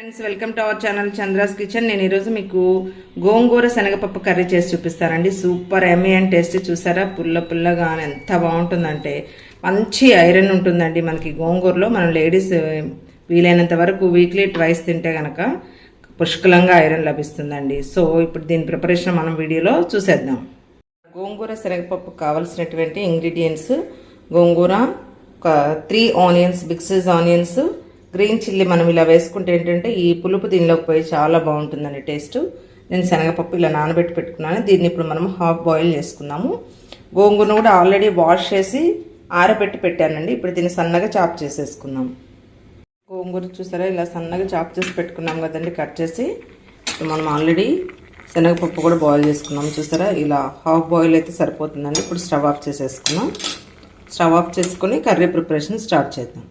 Friends welcome to our channel Chandra's kitchen నేను ఈరోజు మీకు గోంగూర శనగపప్పు కర్రీ చేసి చూపిస్తానండి. సూపర్ ఎమ్మీ అండ్ టేస్ట్ చూసారా? పుల్ల పుల్లగా ఎంత బాగుంటుందంటే మంచి ఐరన్ ఉంటుందండి మనకి గోంగూరలో. మనం లేడీస్ eh, వీలైనంత వరకు వీక్లీ ట్వైస్ తింటే కనుక పుష్కలంగా ఐరన్ లభిస్తుందండి. సో ఇప్పుడు దీని ప్రిపరేషన్ మనం వీడియోలో చూసేద్దాం. గోంగూర శనగపప్పు కావలసినటువంటి ఇంగ్రీడియంట్స్ గోంగూర ఒక three onions big size onions green chilli మనం ఇలా వేసుకుంటే ఏంటంటే ఈ పులుపు దీనిలోకి పోయి చాలా బాగుంటుందండి టేస్ట్. నేను శనగపప్పు ఇలా నానబెట్టి పెట్టుకున్నాను. దీన్ని ఇప్పుడు మనం హాఫ్ బాయిల్ చేసుకున్నాము గోంగూరను కూడా ఆల్రెడీ వాష్ చేసి ఆరబెట్టి పెట్టానండి. ఇప్పుడు దీన్ని సన్నగా చాప్ చేసేసుకుందాం. గోంగూర చూసారా? ఇలా సన్నగా చాప్ చేసి పెట్టుకున్నాం కదండి కట్ చేసి. ఇప్పుడు మనం ఆల్రెడీ శనగపప్పు కూడా బాయిల్ చేసుకున్నాం. చూసారా? ఇలా హాఫ్ బాయిల్ అయితే సరిపోతుందండి. ఇప్పుడు స్టవ్ ఆఫ్ చేసేసుకున్నాం స్టవ్ ఆఫ్ చేసుకొని కర్రీ ప్రిపరేషన్ స్టార్ట్ చేద్దాం.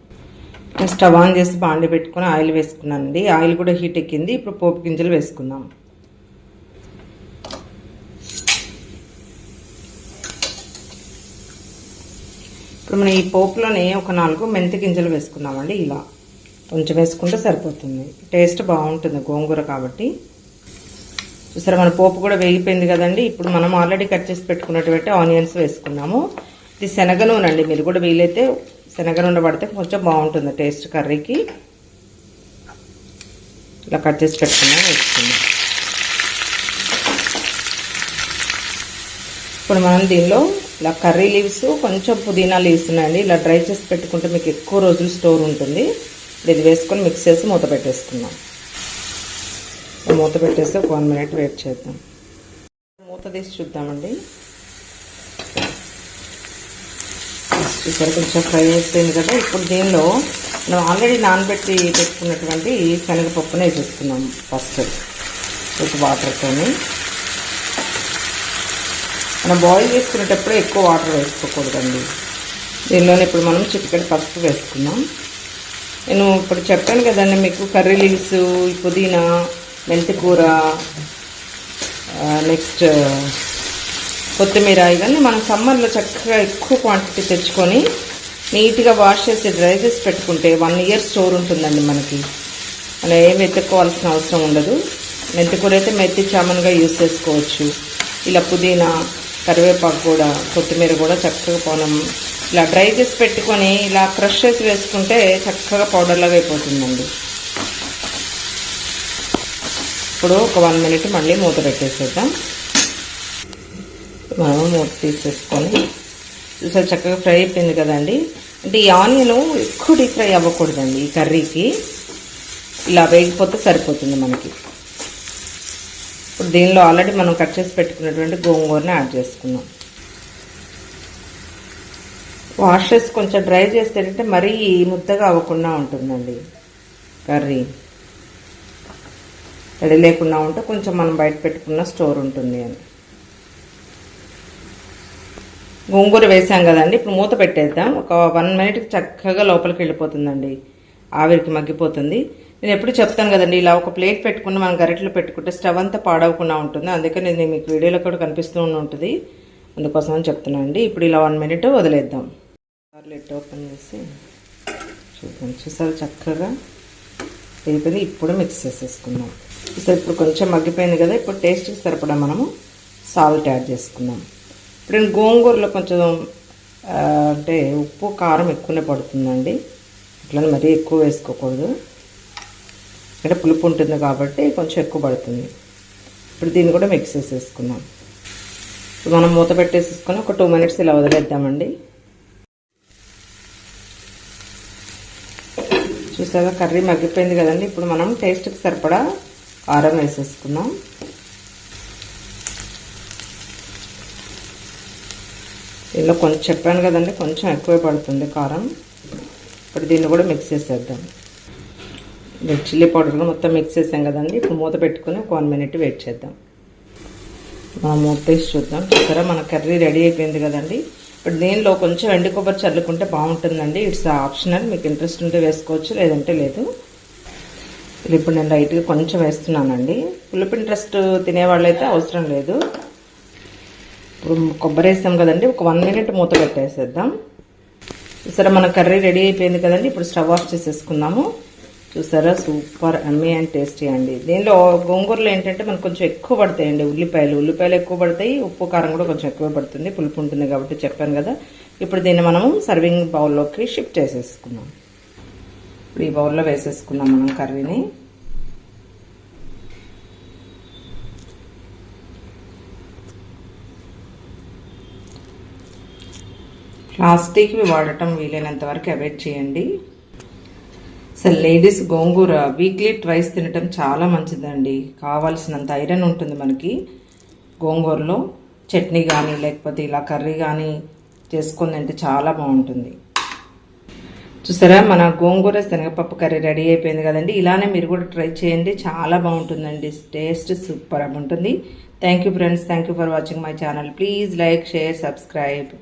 స్టవ్ ఆన్ చేసి బాండి పెట్టుకుని ఆయిల్ వేసుకున్నానండి. ఆయిల్ కూడా హీట్ ఎక్కింది. ఇప్పుడు పోపు గింజలు వేసుకుందాం. ఇప్పుడు మనం ఈ పోపులోనే ఒక నాలుగు మెంతి గింజలు వేసుకున్నామండి ఇలా కొంచెం వేసుకుంటే సరిపోతుంది. టేస్ట్ బాగుంటుంది గోంగూర కాబట్టి. చూసారా మన పోపు కూడా వేగిపోయింది కదండి. ఇప్పుడు మనం ఆల్రెడీ కట్ చేసి పెట్టుకున్నటువంటి ఆనియన్స్ వేసుకున్నాము. ఇది శనగ నూనె అండి మీరు కూడా వీలైతే శనగ పడితే కొంచెం బాగుంటుంది టేస్ట్ కర్రీకి. ఇలా కట్ చేసి పెట్టుకున్నాం వేసుకుందాం ఇప్పుడు మనం దీనిలో ఇలా కర్రీ లీవ్స్ కొంచెం పుదీనా లీవ్స్ ఉన్నాయండి. ఇలా డ్రై చేసి పెట్టుకుంటే మీకు ఎక్కువ రోజులు స్టోర్ ఉంటుంది. ఇప్పుడు ఇది వేసుకొని మిక్స్ చేసి మూత పెట్టేసుకుందాం. మూత పెట్టేసి ఒక వన్ మినిట్ వెయిట్ చేద్దాం. మూత తీసి చూద్దామండి. చూసారు కొంచెం ఫ్రై అయిపోయింది కదా. ఇప్పుడు దీనిలో మనం ఆల్రెడీ నానబెట్టి పెట్టుకున్నటువంటి శనగపప్పును వేసేస్తున్నాం ఫస్ట్. విత్ వాటర్తో మనం బాయిల్ చేసుకునేటప్పుడు ఎక్కువ వాటర్ వేసుకోకూడదండి. దీనిలోనే ఇప్పుడు మనం చిటికెడు పసుపు వేసుకున్నాం. నేను ఇప్పుడు చెప్పాను కదండి మీకు కర్రీ లీవ్స్ పుదీనా మెంతికూర నెక్స్ట్ కొత్తిమీర ఇవన్నీ మనం సమ్మర్లో చక్కగా ఎక్కువ క్వాంటిటీ తెచ్చుకొని నీట్గా వాష్ చేసి డ్రై చేసి పెట్టుకుంటే వన్ ఇయర్ స్టోర్ ఉంటుందండి మనకి. మనం ఏం వెతుక్కోవాల్సిన అవసరం ఉండదు. మెంతికూర అయితే మెత్తి చామన్గా యూస్ చేసుకోవచ్చు. ఇలా పుదీనా కరివేపాకు కూడా కొత్తిమీర కూడా చక్కగా పోనం ఇలా డ్రై చేసి పెట్టుకొని ఇలా క్రష్ చేసి వేసుకుంటే చక్కగా పౌడర్లాగా అయిపోతుందండి. ఇప్పుడు ఒక వన్ మినిట్ మళ్ళీ మూత పెట్టేసేద్దాం. మనం మూత తీసేసుకొని. చూసారు చక్కగా ఫ్రై అయిపోయింది కదండి. అంటే ఈ ఆనియన్ ఎక్కువ డీప్ ఫ్రై అవ్వకూడదండి ఈ కర్రీకి. ఇలా వేగిపోతే సరిపోతుంది మనకి. ఇప్పుడు దీనిలో ఆల్రెడీ మనం కట్ చేసి పెట్టుకున్నటువంటి గోంగూరని యాడ్ చేసుకున్నాం వాష్ చేసి కొంచెం డ్రై చేస్తే ఏంటంటే మరీ ముద్దగా అవ్వకుండా ఉంటుందండి కర్రీ. రెడీ లేకుండా ఉంటే కొంచెం మనం బయట పెట్టుకున్న స్టోర్ ఉంటుంది అని. గోంగూర వేసాం కదండి. ఇప్పుడు మూత పెట్టేద్దాం. ఒక వన్ మినిట్కి చక్కగా లోపలికి వెళ్ళిపోతుందండి. ఆవిరికి మగ్గిపోతుంది. నేను ఎప్పుడు చెప్తాను కదండి ఇలా ఒక ప్లేట్ పెట్టుకుని మనం గరిటెలో పెట్టుకుంటే స్టవ్ అంతా పాడవకుండా ఉంటుంది. అందుకే నేను మీకు వీడియోలో కూడా కనిపిస్తూ ఉంటుంది అందుకోసం అని చెప్తున్నాను అండి ఇప్పుడు ఇలా వన్ మినిట్ వదిలేద్దాం. ప్లేట్ ఓపెన్ చేసి చూద్దాం. చూసారు చక్కగా అయిపోయింది. ఇప్పుడు మిక్స్ చేసేసుకుందాం. చూసారు ఇప్పుడు కొంచెం మగ్గిపోయింది కదా. ఇప్పుడు టేస్ట్కి సరిపడా మనము సాల్ట్ యాడ్ చేసుకుందాం. ఇప్పుడు గోంగూరలో కొంచెం అంటే ఉప్పు కారం ఎక్కువనే పడుతుందండి. ఇట్లా మరీ ఎక్కువ వేసుకోకూడదు. అంటే పులుపు ఉంటుంది కాబట్టి కొంచెం ఎక్కువ పడుతుంది. ఇప్పుడు దీన్ని కూడా మిక్స్ చేసేసుకున్నాం ఇప్పుడు మనం మూత పెట్టేసేసుకొని ఒక టూ మినిట్స్ ఇలా వదిలేద్దామండి. చూసారా కర్రీ మగ్గిపోయింది కదండి. ఇప్పుడు మనం టేస్ట్కి సరిపడా కారం వేసేసుకున్నాం దీనిలో కొంచెం చెప్పాను కదండి కొంచెం ఎక్కువ పడుతుంది కారం. ఇప్పుడు దీన్ని కూడా మిక్స్ చేసేద్దాం. చిల్లీ పౌడర్ కూడా మొత్తం మిక్స్ చేసాం కదండి ఇప్పుడు మూత పెట్టుకుని ఒక వన్ మినిట్ వెయిట్ చేద్దాం. మనం మూత తీసి చూద్దాం. సరే మన కర్రీ రెడీ అయిపోయింది కదండి. ఇప్పుడు దీనిలో కొంచెం ఎండు కొబ్బరి చల్లుకుంటే బాగుంటుందండి. ఇట్స్ ఆప్షనల్ మీకు ఇంట్రెస్ట్ ఉంటే వేసుకోవచ్చు లేదంటే లేదు. ఇప్పుడు నేను లైట్గా కొంచెం వేస్తున్నానండి. పులుపు ఇంట్రెస్ట్ తినేవాళ్ళైతే అవసరం లేదు. ఇప్పుడు కొబ్బరి వేసాం కదండి ఒక వన్ మినిట్ మూత పెట్టేసేద్దాం. సరే మన కర్రీ రెడీ అయిపోయింది కదండి ఇప్పుడు స్టవ్ ఆఫ్ చేసేసుకుందాము. చూసారా సూపర్ అమ్మీ అండ్ టేస్టీ అండి. దీనిలో గోంగూరలో ఏంటంటే మనకు కొంచెం ఎక్కువ పడతాయండి ఉల్లిపాయలు. ఉల్లిపాయలు ఎక్కువ పడతాయి ఉప్పు కారం కూడా కొంచెం ఎక్కువ పడుతుంది పులుపు ఉంటుంది కాబట్టి చెప్పాను కదా. ఇప్పుడు దీన్ని మనము సర్వింగ్ బౌల్లోకి షిఫ్ట్ చేసేసుకున్నాం ఇప్పుడు ఈ బౌల్లో వేసేసుకున్నాం మనం కర్రీని. ప్లాస్టిక్వి వాడటం వీలైనంత వరకు అవాయిడ్ చేయండి. అసలు లేడీస్ గోంగూర వీక్లీ ట్వైస్ తినటం చాలా మంచిదండి. కావాల్సినంత ఐరన్ ఉంటుంది మనకి. గోంగూరలో చట్నీ కానీ లేకపోతే ఇలా కర్రీ కానీ చేసుకుని తింటే చాలా బాగుంటుంది. చూసారా? మన గోంగూర శనగపప్పు కర్రీ రెడీ అయిపోయింది కదండి. ఇలానే మీరు కూడా ట్రై చేయండి. చాలా బాగుంటుందండి. టేస్ట్ సూపర్ ఉంటుంది thank you friends thank you for watching my channel please like share subscribe